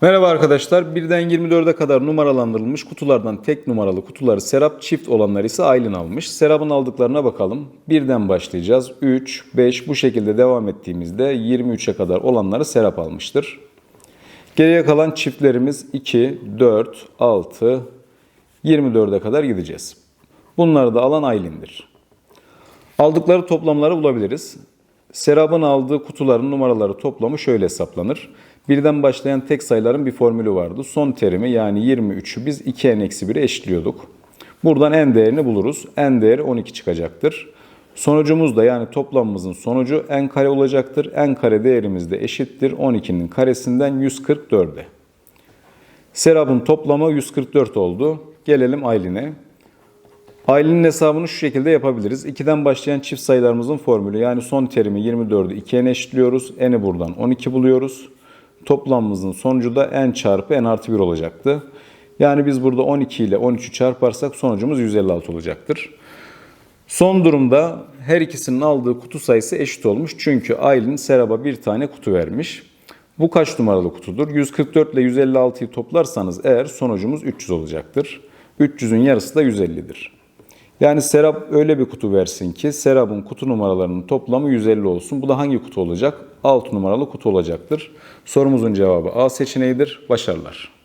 Merhaba arkadaşlar. Birden 24'e kadar numaralandırılmış kutulardan tek numaralı kutuları Serap çift olanlar ise Aylin almış. Serap'ın aldıklarına bakalım. Birden başlayacağız. 3, 5 bu şekilde devam ettiğimizde 23'e kadar olanları Serap almıştır. Geriye kalan çiftlerimiz 2, 4, 6, 24'e kadar gideceğiz. Bunları da alan Aylin'dir. Aldıkları toplamları bulabiliriz. Serap'ın aldığı kutuların numaraları toplamı şöyle hesaplanır. Birden başlayan tek sayıların bir formülü vardı. Son terimi yani 23'ü biz 2n-1'e eşitliyorduk. Buradan n değerini buluruz. n değeri 12 çıkacaktır. Sonucumuz da yani toplamımızın sonucu n kare olacaktır. n kare değerimiz de eşittir 12'nin karesinden 144'e. Serap'ın toplamı 144 oldu. Gelelim Aylin'e. Ailenin hesabını şu şekilde yapabiliriz. 2'den başlayan çift sayılarımızın formülü yani son terimi 24'ü 2'ye eşitliyoruz. N'i buradan 12 buluyoruz. Toplamımızın sonucu da n çarpı n artı 1 olacaktı. Yani biz burada 12 ile 13'ü çarparsak sonucumuz 156 olacaktır. Son durumda her ikisinin aldığı kutu sayısı eşit olmuş. Çünkü Aylin Serap'a bir tane kutu vermiş. Bu kaç numaralı kutudur? 144 ile 156'yı toplarsanız eğer sonucumuz 300 olacaktır. 300'ün yarısı da 150'dir. Yani Serap öyle bir kutu versin ki Serap'ın kutu numaralarının toplamı 150 olsun. Bu da hangi kutu olacak? 6 numaralı kutu olacaktır. Sorumuzun cevabı A seçeneğidir. Başarılar.